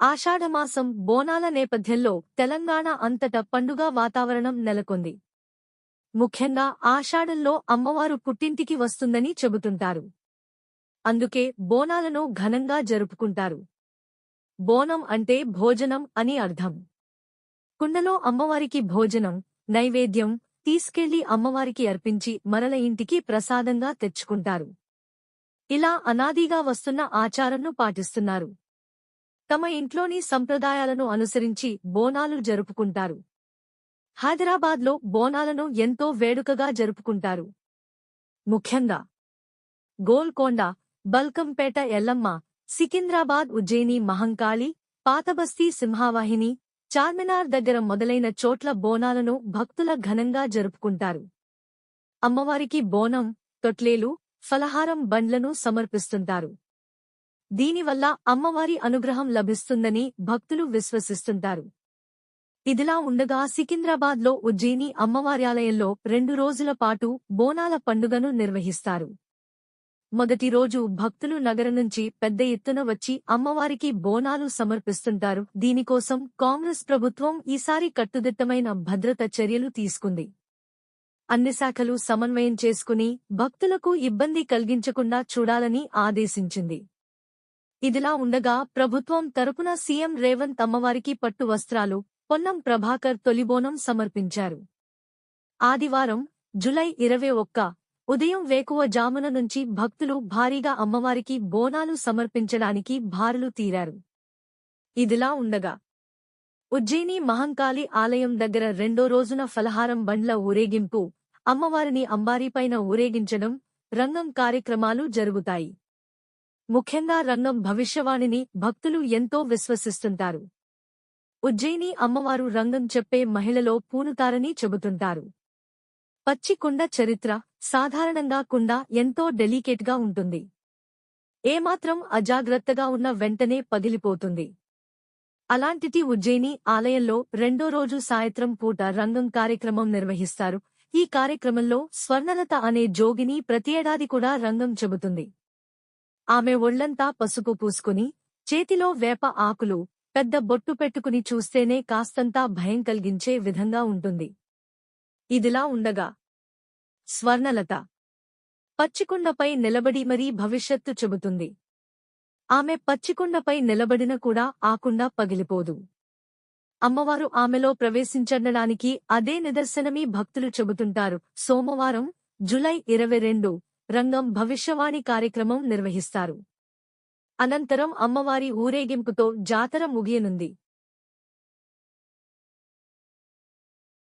ఆషాఢమాసం బోనాల నేపథ్యంలో తెలంగాణ అంతటా పండుగ వాతావరణం నెలకొంది. ముఖ్యంగా ఆషాఢంలో అమ్మవారు పుట్టింటికి వస్తుందని చెబుతుంటారు. అందుకే బోనాలను ఘనంగా జరుపుకుంటారు. బోనం అంటే భోజనం అని అర్థం. కుండలో అమ్మవారికి భోజనం నైవేద్యం తీసుకెళ్ళి అమ్మవారికి అర్పించి మరల ఇంటికి ప్రసాదంగా తెచ్చుకుంటారు. ఇలా అనాదిగా వస్తున్న ఆచారంను పాటిస్తున్నారు. తమ ఇంట్లోని సంప్రదాయాలను అనుసరించి బోనాలు జరుపుకుంటారు. హైదరాబాద్లో బోనాలను ఎంతో వేడుకగా జరుపుకుంటారు. ముఖ్యంగా గోల్కొండ బల్కంపేట ఎల్లమ్మ సికింద్రాబాద్ ఉజ్జయిని మహంకాళి పాతబస్తీ సింహావాహిని చార్మినార్ దగ్గర మొదలైన చోట్ల బోనాలను భక్తుల ఘనంగా జరుపుకుంటారు. అమ్మవారికి బోనం తొట్లేలు ఫలహారం బండ్లను సమర్పిస్తుంటారు. దీనివల్ల అమ్మవారి అనుగ్రహం లభిస్తుందని భక్తులు విశ్వసిస్తుంటారు. ఇదిలా ఉండగా సికింద్రాబాద్లో ఉజ్జయిని అమ్మవార్యాలయంలో రెండు రోజుల పాటు బోనాల పండుగను నిర్వహిస్తారు. మొదటి రోజు భక్తులు నగరం నుంచి పెద్ద ఎత్తున వచ్చి అమ్మవారికి బోనాలు సమర్పిస్తుంటారు. దీనికోసం కాంగ్రెస్ ప్రభుత్వం ఈసారి కట్టుదిట్టమైన భద్రత చర్యలు తీసుకుంది. అన్ని శాఖలు సమన్వయం చేసుకుని భక్తులకు ఇబ్బంది కలిగించకుండా చూడాలని ఆదేశించింది. ఇదిలా ఉండగా ప్రభుత్వం తరపున సీఎం రేవంత్ అమ్మవారికి పట్టు వస్త్రాలు పొన్నం ప్రభాకర్ తొలిబోనం సమర్పించారు. ఆదివారం జులై ఇరవై ఒక్క ఉదయం వేకువ జామున నుంచి భక్తులు భారీగా అమ్మవారికి బోనాలు సమర్పించడానికి భారులు తీరారు. ఇదిలా ఉండగా ఉజ్జయిని మహంకాళి ఆలయం దగ్గర రెండో రోజున ఫలహారం బండ్ల ఊరేగింపు అమ్మవారిని అంబారీపైన ఊరేగించడం రంగం కార్యక్రమాలు జరుగుతాయి. ముఖ్యంగా రంగం భవిష్యవాణిని భక్తులు ఎంతో విశ్వసిస్తుంటారు. ఉజ్జయిని అమ్మవారు రంగం చెప్పే మహిళలో పూనుతారని చెబుతుంటారు. పచ్చి కుండ చరిత్ర సాధారణంగా కుండ ఎంతో డెలికేట్గా ఉంటుంది. ఏమాత్రం అజాగ్రత్తగా ఉన్న వెంటనే పగిలిపోతుంది. అలాంటిది ఉజ్జయిని ఆలయంలో రెండో రోజు సాయంత్రం పూట రంగం కార్యక్రమం నిర్వహిస్తారు. ఈ కార్యక్రమంలో స్వర్ణలత అనే జోగిని ప్రతి ఏడాది కూడా రంగం చెబుతుంది. ఆమె ఒళ్ళంతా పసుపు పూసుకుని చేతిలో వేప ఆకులు పెద్ద బొట్టు పెట్టుకుని చూస్తేనే కాస్తంతా భయం కలిగించే విధంగా ఉంటుంది. ఇదిలా ఉండగా స్వర్ణలత పచ్చికుండపై నిలబడి మరీ భవిష్యత్తు చెబుతుంది. ఆమె పచ్చికుండపై నిలబడిన కూడా ఆకుండా పగిలిపోదు. అమ్మవారు ఆమెలో ప్రవేశించడానికి అదే నిదర్శనమీ భక్తులు చెబుతుంటారు. సోమవారం జులై ఇరవై రెండు రంగం భవిష్యవాణి కార్యక్రమం నిర్వహిస్తారు. అనంతరం అమ్మవారి ఊరేగింపుతో జాతర ముగియనుంది.